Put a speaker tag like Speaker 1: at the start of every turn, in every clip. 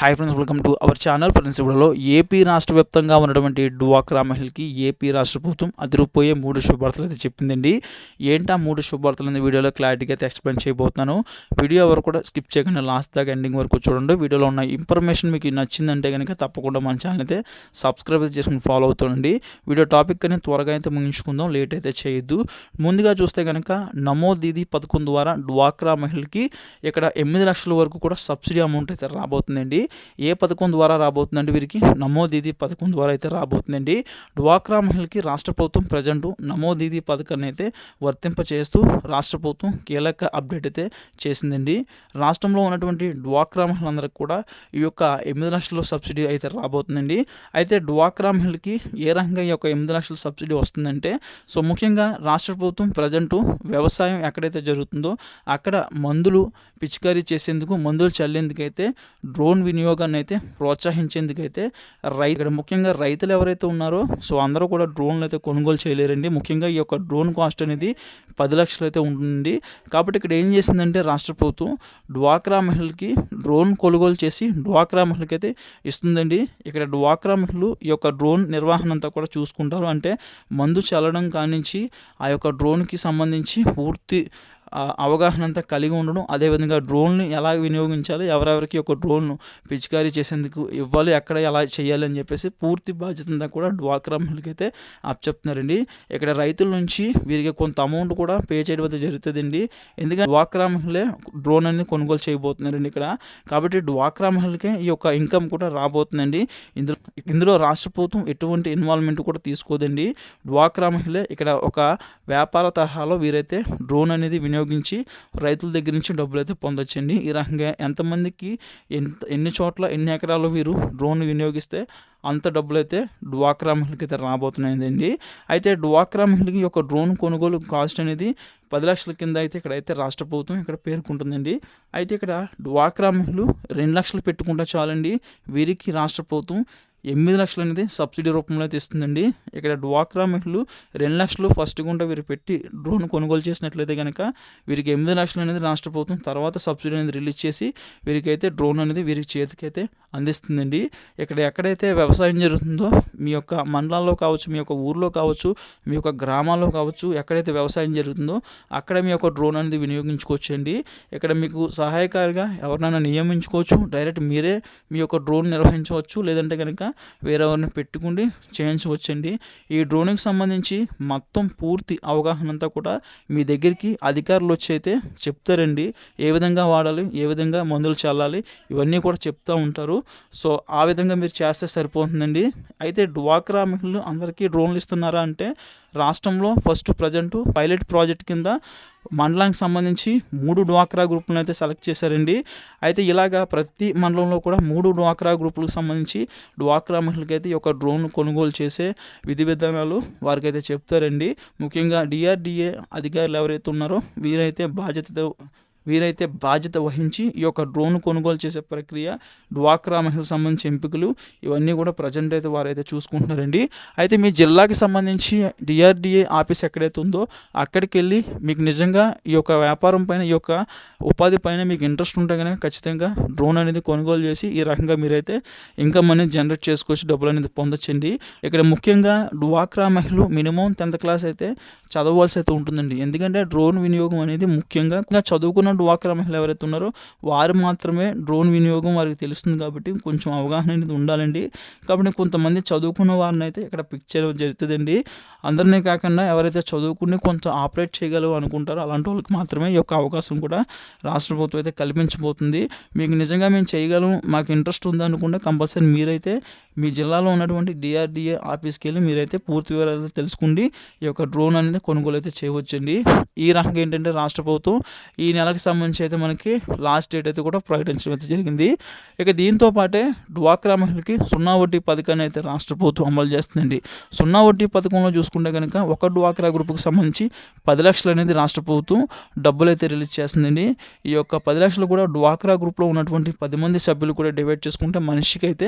Speaker 1: Hi friends welcome to our channel friends ఇప్పుడులో AP రాష్ట్ర వ్యాప్తంగా ఉన్నటువంటి డ్వాక్రా మహిళకి ఏపీ రాష్ట్ర ప్రభుత్వం అదిరిపోయే మూడు శుభార్తలు అయితే చెప్పిందండి. ఏంటా మూడు శుభార్తలు అనేది వీడియోలో క్లారిటీగా అయితే ఎక్స్ప్లెయిన్ చేయబోతున్నాను. వీడియో ఎవరు కూడా స్కిప్ చేయకుండా లాస్ట్ దాకా ఎండింగ్ వరకు చూడండి. వీడియోలో ఉన్న ఇన్ఫర్మేషన్ మీకు నచ్చిందంటే కనుక తప్పకుండా మన ఛానల్ అయితే సబ్స్క్రైబ్ అయితే చేసుకుని ఫాలో అవుతుండండి. వీడియో టాపిక్ అనేది త్వరగా అయితే ముగించుకుందాం. లేట్ అయితే చేయొద్దు. ముందుగా చూస్తే కనుక నమో దీది పథకం ద్వారా డ్వాక్రా మహిళకి ఇక్కడ ఎనిమిది లక్షల వరకు కూడా సబ్సిడీ అమౌంట్ అయితే రాబోతుందండి. ఏ పథకం ద్వారా రాబోతుందండి వీరికి? నమోదీది పథకం ద్వారా అయితే రాబోతుందండి. డ్వాక్రా మహిళకి రాష్ట్ర ప్రభుత్వం ప్రజెంట్ నమోదీది పథకాన్ని అయితే వర్తింపచేస్తూ రాష్ట్ర ప్రభుత్వం కీలక అప్డేట్ అయితే చేసిందండి. రాష్ట్రంలో ఉన్నటువంటి డ్వాక్రా మహిళలందరికీ కూడా ఈ యొక్క ఎనిమిది లక్షల సబ్సిడీ అయితే రాబోతుందండి. అయితే డ్వాక్రా మహిళకి ఏ రకంగా ఈ యొక్క ఎనిమిది లక్షల సబ్సిడీ వస్తుందంటే సో ముఖ్యంగా రాష్ట్ర ప్రభుత్వం ప్రజెంట్ వ్యవసాయం ఎక్కడైతే జరుగుతుందో అక్కడ మందులు పిచికారీ చేసేందుకు మందులు చల్లేందుకైతే డ్రోన్ వినియోగాన్ని అయితే ప్రోత్సహించేందుకైతే రై ఇక్కడ ముఖ్యంగా రైతులు ఎవరైతే ఉన్నారో సో అందరూ కూడా డ్రోన్లు అయితే కొనుగోలు చేయలేరండి. ముఖ్యంగా ఈ యొక్క డ్రోన్ కాస్ట్ అనేది పది లక్షలు అయితే ఉంటుంది కాబట్టి ఇక్కడ ఏం చేసిందంటే రాష్ట్ర ప్రభుత్వం డ్వాక్రా మహిళకి డ్రోన్ కొనుగోలు చేసి డ్వాక్రా మహిళకి అయితే ఇస్తుందండి. ఇక్కడ డ్వాక్రా మహిళలు ఈ యొక్క డ్రోన్ నిర్వహణ అంతా కూడా చూసుకుంటారు. అంటే మందు చల్లడం కానించి ఆ యొక్క డ్రోన్కి సంబంధించి పూర్తి అవగాహన అంతా కలిగి ఉండడం అదేవిధంగా డ్రోన్ని ఎలా వినియోగించాలి ఎవరెవరికి ఒక డ్రోన్ను పిచికారీ చేసేందుకు ఇవ్వాలి ఎక్కడ ఎలా చేయాలి అని చెప్పేసి పూర్తి బాధ్యత అంతా కూడా డ్వాక్రా మహిళకైతే చెప్తున్నారండి ఇక్కడ రైతుల నుంచి వీరికి కొంత అమౌంట్ కూడా పే చేయడం అయితే జరుగుతుందండి. ఎందుకంటే డ్వాక్రా మహిళే డ్రోన్ అనేది కొనుగోలు చేయబోతున్నారండి ఇక్కడ. కాబట్టి డ్వాక్రా మహిళకే ఈ యొక్క ఇన్కమ్ కూడా రాబోతుందండి. ఇందులో ఇందులో రాష్ట్ర ప్రభుత్వం ఎటువంటి ఇన్వాల్వ్మెంట్ కూడా తీసుకోదండి. డ్వాక్రా మహిళ ఇక్కడ ఒక వ్యాపార తరహాలో వీరైతే డ్రోన్ అనేది వినియోగ వినియోగించి రైతుల దగ్గర నుంచి డబ్బులు అయితే పొందొచ్చండి. ఈ రకంగా ఎంతమందికి ఎంత ఎన్ని చోట్ల ఎన్ని ఎకరాలు వీరు డ్రోన్ వినియోగిస్తే అంత డబ్బులు అయితే డ్వాక్రా మహిళకి అయితే రాబోతున్నాయండి. అయితే డ్వాక్రా మహిళకి యొక్క డ్రోన్ కొనుగోలు కాస్ట్ అనేది పది లక్షల కింద అయితే ఇక్కడ అయితే రాష్ట్ర ప్రభుత్వం ఇక్కడ పేర్కొంటుందండి. అయితే ఇక్కడ డ్వాక్రా మహిళలు రెండు లక్షలు పెట్టుకుంటే చాలండి. వీరికి రాష్ట్ర ప్రభుత్వం ఎనిమిది లక్షలు అనేది సబ్సిడీ రూపంలో అయితే ఇస్తుందండి ఇక్కడ డ్వాక్రా మహిళలు రెండు లక్షలు ఫస్ట్ గుంట వీరు పెట్టి డ్రోన్ కొనుగోలు చేసినట్లయితే కనుక వీరికి ఎనిమిది లక్షలు అనేది రాష్ట్ర ప్రభుత్వం తర్వాత సబ్సిడీ అనేది రిలీజ్ చేసి వీరికైతే డ్రోన్ అనేది వీరికి చేతికైతే అందిస్తుందండి. ఇక్కడ ఎక్కడైతే వ్యవసాయం జరుగుతుందో మీ యొక్క మండలాల్లో కావచ్చు మీ యొక్క ఊర్లో కావచ్చు మీ యొక్క గ్రామాల్లో కావచ్చు ఎక్కడైతే వ్యవసాయం జరుగుతుందో అక్కడ మీ యొక్క డ్రోన్ అనేది వినియోగించుకోవచ్చు అండి ఇక్కడ మీకు సహాయకారిగా ఎవరినైనా నియమించుకోవచ్చు డైరెక్ట్ మీరే మీ యొక్క డ్రోన్ నిర్వహించవచ్చు. లేదంటే కనుక వేరేవారిని పెట్టుకుని చేయించవచ్చండి. ఈ డ్రోన్కి సంబంధించి మొత్తం పూర్తి అవగాహన అంతా కూడా మీ దగ్గరికి అధికారులు వచ్చి అయితే చెప్తారండి. ఏ విధంగా వాడాలి ఏ విధంగా మందులు చల్లాలి ఇవన్నీ కూడా చెప్తూ ఉంటారు. సో ఆ విధంగా మీరు చేస్తే సరిపోతుందండి. అయితే డ్వాక్రా మహిళలు అందరికీ డ్రోన్లు ఇస్తున్నారా అంటే రాష్ట్రంలో ఫస్ట్ ప్రజెంట్ పైలట్ ప్రాజెక్ట్ కింద మండలానికి సంబంధించి మూడు డ్వాక్రా గ్రూపులను అయితే సెలెక్ట్ చేశారండి. అయితే ఇలాగా ప్రతి మండలంలో కూడా మూడు డ్వాక్రా గ్రూపులకు సంబంధించి డ్వాక్రా మహిళలకైతే ఈ యొక్క డ్రోన్ కొనుగోలు చేసే విధి విధానాలు వారికైతే చెప్తారండి. ముఖ్యంగా డిఆర్డిఏ అధికారులు ఎవరైతే ఉన్నారో వీరైతే బాధ్యతతో వీరైతే బాధ్యత వహించి ఈ యొక్క డ్రోన్ కొనుగోలు చేసే ప్రక్రియ డ్వాక్రా మహిళలకు సంబంధించి ఎంపికలు ఇవన్నీ కూడా ప్రజెంట్ అయితే వారైతే చూసుకుంటున్నారండి. అయితే మీ జిల్లాకి సంబంధించి డిఆర్డిఏ ఆఫీస్ ఎక్కడైతే ఉందో అక్కడికి వెళ్ళి మీకు నిజంగా ఈ యొక్క వ్యాపారం పైన ఈ యొక్క ఉపాధి పైన మీకు ఇంట్రెస్ట్ ఉంటే కనుక ఖచ్చితంగా డ్రోన్ అనేది కొనుగోలు చేసి ఈ రకంగా మీరైతే ఇన్కమ్ అనేది జనరేట్ చేసుకోవచ్చు డబ్బులు అనేది పొందొచ్చండి. ఇక్కడ ముఖ్యంగా డ్వాక్రా మహిళలు మినిమం టెన్త్ క్లాస్ అయితే చదవవలసి అయితే ఉంటుందండి. ఎందుకంటే డ్రోన్ వినియోగం అనేది ముఖ్యంగా చదువుకున్న డ్వాక్రా మహిళలు ఎవరైతే ఉన్నారో వారు మాత్రమే డ్రోన్ వినియోగం వారికి తెలుస్తుంది కాబట్టి కొంచెం అవగాహన అనేది ఉండాలండి. కాబట్టి కొంతమంది చదువుకున్న వారిని అయితే ఇక్కడ పిక్ చేయడం జరుగుతుందండి. అందరినీ కాకుండా ఎవరైతే చదువుకుని కొంత ఆపరేట్ చేయగలరు అనుకుంటారో అలాంటి వాళ్ళకి మాత్రమే ఈ యొక్క అవకాశం కూడా రాష్ట్ర ప్రభుత్వం అయితే కల్పించబోతుంది. మీకు నిజంగా మేము చేయగలం మాకు ఇంట్రెస్ట్ ఉంది అనుకుంటే కంపల్సరీ మీరైతే మీ జిల్లాలో ఉన్నటువంటి డిఆర్డిఏ ఆఫీస్కి వెళ్ళి మీరైతే పూర్తి వివరాలు తెలుసుకోండి ఈ యొక్క డ్రోన్ అనేది కొనుగోలు అయితే చేయవచ్చండి. ఈ రకంగా ఏంటంటే రాష్ట్ర ప్రభుత్వం ఈ నెలకు సంబంధించి అయితే మనకి లాస్ట్ డేట్ అయితే కూడా ప్రకటించడం అయితే జరిగింది. ఇక దీంతో పాటే డ్వాక్రా మహిళకి సున్నా వడ్డీ పథకాన్ని అయితే రాష్ట్ర ప్రభుత్వం అమలు చేస్తుందండి. సున్నా వడ్డీ పథకంలో చూసుకుంటే కనుక ఒక డ్వాక్రా గ్రూప్కి సంబంధించి పది లక్షలు అనేది రాష్ట్ర ప్రభుత్వం డబ్బులు అయితే రిలీజ్ చేస్తుందండి. ఈ యొక్క పది లక్షలు కూడా డ్వాక్రా గ్రూప్లో ఉన్నటువంటి పది మంది సభ్యులు కూడా డివైడ్ చేసుకుంటే మనిషికి అయితే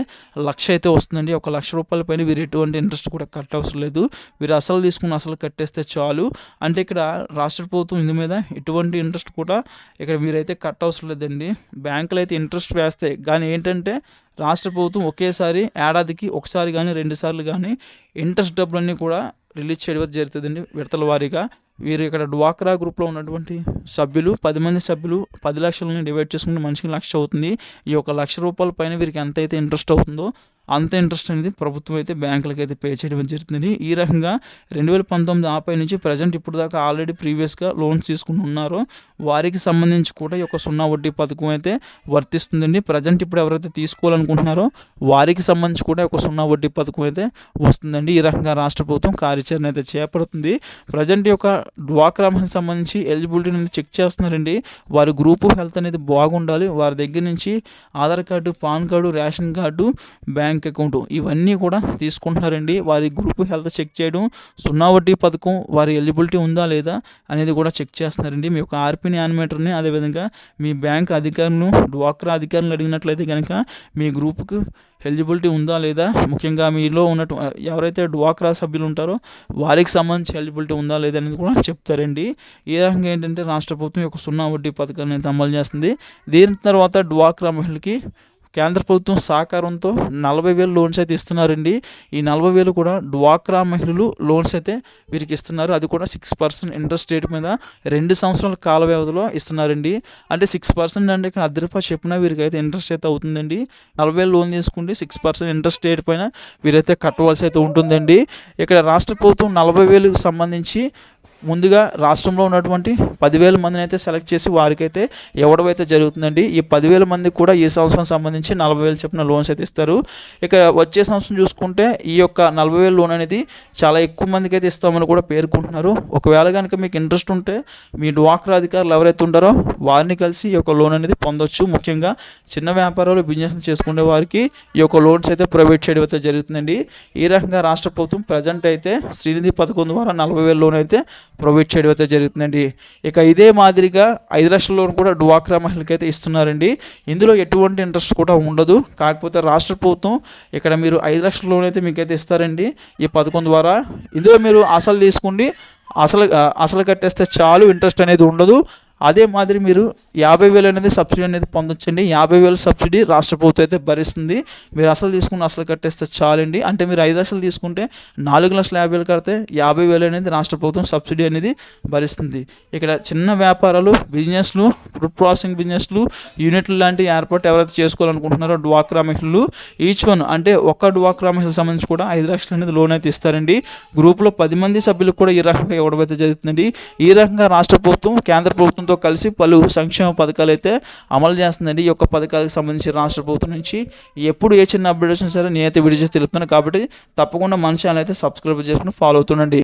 Speaker 1: లక్ష అయితే వస్తుందండి. ఒక లక్ష రూపాయల పైన వీరు ఎటువంటి ఇంట్రెస్ట్ కూడా కట్ అవసరం లేదు. వీరు అసలు తీసుకుని అసలు కట్టేస్తే చాలు. అంటే ఇక్కడ రాష్ట్ర ప్రభుత్వం ఇందు మీద ఎటువంటి ఇంట్రెస్ట్ కూడా ఇక్కడ మీరైతే కట్ అవసరం లేదండి. బ్యాంకులు అయితే ఇంట్రెస్ట్ వేస్తాయి కానీ ఏంటంటే రాష్ట్ర ప్రభుత్వం ఒకేసారి ఏడాదికి ఒకసారి కానీ రెండు సార్లు కానీ ఇంట్రెస్ట్ డబ్బులన్నీ కూడా రిలీజ్ చేయడం జరుగుతుందండి విడతల వారీగా. వీరు ఇక్కడ డ్వాక్రా గ్రూప్లో ఉన్నటువంటి సభ్యులు పది మంది సభ్యులు పది లక్షలని డివైడ్ చేసుకుంటే మనిషికి లక్ష అవుతుంది. ఈ యొక్క లక్ష రూపాయల పైన వీరికి ఎంత అయితే ఇంట్రెస్ట్ అవుతుందో అంత ఇంట్రెస్ట్ అనేది ప్రభుత్వం అయితే బ్యాంకులకు అయితే పే చేయడం జరుగుతుంది ఈ రకంగా రెండు వేల పంతొమ్మిది ఆపై నుంచి ప్రజెంట్ ఇప్పుడు దాకా ఆల్రెడీ ప్రీవియస్గా లోన్స్ తీసుకుని ఉన్నారో. వారికి సంబంధించి కూడా ఈ యొక్క సున్నా వడ్డీ పథకం అయితే వర్తిస్తుందండి. ప్రజెంట్ ఇప్పుడు ఎవరైతే తీసుకోవాలనుకుంటున్నారో వారికి సంబంధించి కూడా ఒక సున్నా వడ్డీ పథకం అయితే వస్తుందండి. ఈ రకంగా రాష్ట్ర ప్రభుత్వం కార్యాచరణ అయితే చేపడుతుంది. ప్రజెంట్ యొక్క డ్వాక్రా సంబంధించి ఎలిజిబిలిటీ అనేది చెక్ చేస్తున్నారండి. వారి గ్రూప్ హెల్త్ అనేది బాగుండాలి. వారి దగ్గర నుంచి Aadhaar card PAN card ration card bank bank account. ఇవన్నీ కూడా తీసుకుంటున్నారండి. వారి గ్రూప్ హెల్త్ చెక్ చేయడం సున్నా వడ్డీ పథకం వారి ఎలిజిబిలిటీ ఉందా లేదా అనేది కూడా చెక్ చేస్తున్నారండి. మీ యొక్క ఆర్పిని యానిమేటర్ని అదేవిధంగా మీ బ్యాంక్ అధికారులను డ్వాక్రా అధికారులను అడిగినట్లయితే కనుక మీ గ్రూప్కు ఎలిజిబిలిటీ ఉందా లేదా ముఖ్యంగా మీలో ఉన్నట్టు ఎవరైతే డ్వాక్రా సభ్యులు ఉంటారో వారికి సంబంధించి ఎలిజిబిలిటీ ఉందా లేదా అనేది కూడా చెప్తారండి. ఈ రకంగా ఏంటంటే రాష్ట్ర ప్రభుత్వం యొక్క సున్నా వడ్డీ పథకాన్ని అయితే అమలు చేస్తుంది. దీని తర్వాత డ్వాక్రా మహిళకి కేంద్ర ప్రభుత్వం సహకారంతో నలభై వేలు లోన్స్ అయితే ఇస్తున్నారండి. ఈ నలభై వేలు కూడా డ్వాక్రా మహిళలు లోన్స్ అయితే వీరికి ఇస్తున్నారు. అది కూడా సిక్స్ పర్సెంట్ ఇంట్రెస్ట్ రేట్ మీద రెండు సంవత్సరాల కాల వ్యవధిలో ఇస్తున్నారండి. అంటే సిక్స్ పర్సెంట్ అంటే ఇక్కడ అద్దె రూపాయలు చెప్పినా వీరికి అయితే ఇంట్రెస్ట్ అయితే అవుతుందండి. నలభై వేలు లోన్ తీసుకుంటే సిక్స్ పర్సెంట్ ఇంట్రెస్ట్ రేట్ పైన వీరైతే కట్టవలసి అయితే ఉంటుందండి. ఇక్కడ రాష్ట్ర ప్రభుత్వం నలభై వేలకు సంబంధించి ముందుగా రాష్ట్రంలో ఉన్నటువంటి పదివేల మందిని అయితే సెలెక్ట్ చేసి వారికైతే ఇవ్వడం అయితే జరుగుతుందండి. ఈ పదివేల మందికి కూడా ఈ సంవత్సరం సంబంధించి నలభై వేలు చెప్పిన లోన్స్ అయితే ఇస్తారు. ఇక వచ్చే సంవత్సరం చూసుకుంటే ఈ యొక్క నలభై వేల లోన్ అనేది చాలా ఎక్కువ మందికి అయితే ఇస్తామని కూడా పేర్కొంటున్నారు. ఒకవేళ కనుక మీకు ఇంట్రెస్ట్ ఉంటే మీ డ్వాక్రా అధికారులు ఎవరైతే ఉంటారో వారిని కలిసి ఈ యొక్క లోన్ అనేది పొందొచ్చు. ముఖ్యంగా చిన్న వ్యాపారాలు బిజినెస్ చేసుకునే వారికి ఈ యొక్క లోన్స్ అయితే ప్రొవైడ్ చేయడం అయితే జరుగుతుందండి. ఈ రకంగా రాష్ట్ర ప్రభుత్వం ప్రజెంట్ అయితే శ్రీనిధి పథకం ద్వారా నలభై వేల లోన్ అయితే ప్రొవైడ్ చేయడం అయితే జరుగుతుందండి. ఇక ఇదే మాదిరిగా ఐదు లక్షల లోన్ కూడా డ్వాక్రా మహిళకి అయితే ఇస్తున్నారండి. ఇందులో ఎటువంటి ఇంట్రెస్ట్ కూడా ఉండదు. కాకపోతే రాష్ట్ర ప్రభుత్వం ఇక్కడ మీరు ఐదు లక్షల లోన్ అయితే మీకైతే ఇస్తారండి. ఈ పథకం ద్వారా ఇందులో మీరు అసలు తీసుకోండి. అసలు అసలు కట్టేస్తే చాలు ఇంట్రెస్ట్ అనేది ఉండదు. అదే మాదిరి మీరు యాభై వేలు అనేది సబ్సిడీ అనేది పొందొచ్చండి. యాభై వేలు సబ్సిడీ రాష్ట్ర ప్రభుత్వం అయితే భరిస్తుంది. మీరు అసలు తీసుకుని అసలు కట్టేస్తే చాలండి. అంటే మీరు ఐదు లక్షలు తీసుకుంటే నాలుగు లక్షల యాభై వేలు కడితే యాభై వేలు అనేది రాష్ట్ర ప్రభుత్వం సబ్సిడీ అనేది భరిస్తుంది. ఇక్కడ చిన్న వ్యాపారాలు బిజినెస్లు ఫుడ్ ప్రాసెసింగ్ బిజినెస్లు యూనిట్లు లాంటి ఏర్పాటు ఎవరైతే చేసుకోవాలనుకుంటున్నారో డ్వాక్రా మహిళలు ఈచ్ వన్ అంటే ఒక్క డ్వాక్రా మహిళకు సంబంధించి కూడా ఐదు లక్షలు అనేది లోన్ అయితే ఇస్తారండి. గ్రూప్లో పది మంది సభ్యులకు కూడా ఈ రకంగా ఇవ్వడం అయితే జరుగుతుందండి. ఈ రకంగా రాష్ట్ర ప్రభుత్వం కేంద్ర ప్రభుత్వంతో కలిసి పలు సంక్షేమ పథకాలు అయితే అమలు చేస్తుందండి. ఈ యొక్క పథకాలకు సంబంధించి రాష్ట్ర ప్రభుత్వం నుంచి ఎప్పుడు ఏ చిన్న అప్డేట్స్ సరే నేనైతే వీడియో చేసి తెలుపుతున్నాను. కాబట్టి తప్పకుండా మన ఛానల్ అయితే సబ్స్క్రైబ్ చేసుకుని ఫాలో అవుతుండండి.